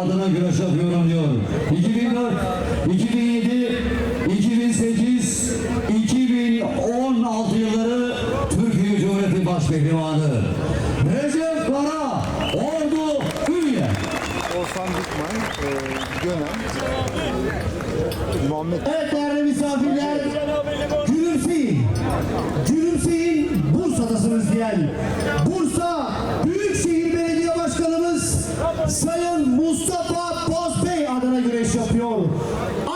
Adana güreş yapıyorum diyor. 2004, 2007, 2008, 2016 yılları Türkiye Cumhuriyeti Başpehlivanı. Recep Kara, Ordu Ünye. Oğuzhan Dikman, e, Gönen, Muhammed Evet değerli misafirler, gülümseyin. Gülümseyin, Bursa'dasınız diyen. Bursa Sayın Mustafa Bozbey adına güreş yapıyor.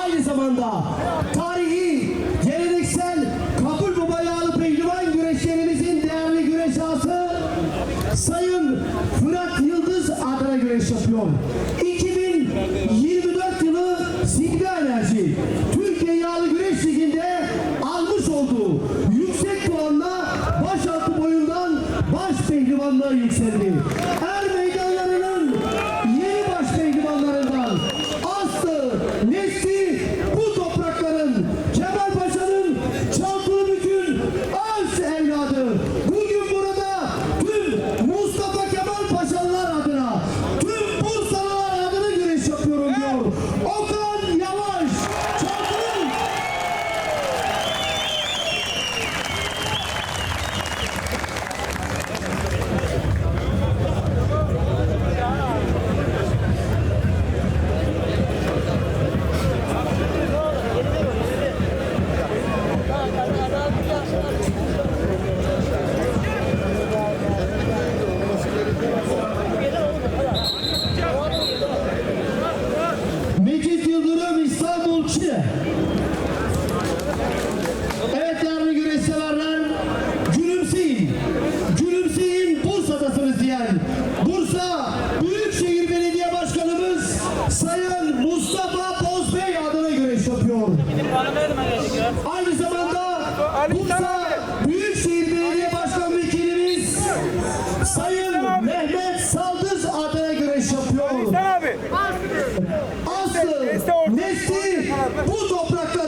Aynı zamanda tarihi, geleneksel kabul baba yağlı pehlivan güreşlerimizin değerli güreş ağası Sayın Fırat Yıldız adına güreş yapıyor. 2024 yılı Sigma Enerji Türkiye Yağlı Güreş Ligi'nde almış olduğu yüksek puanla başaltı boyundan baş pehlivanlığa yükseldi. Er 시대 Bu toprakta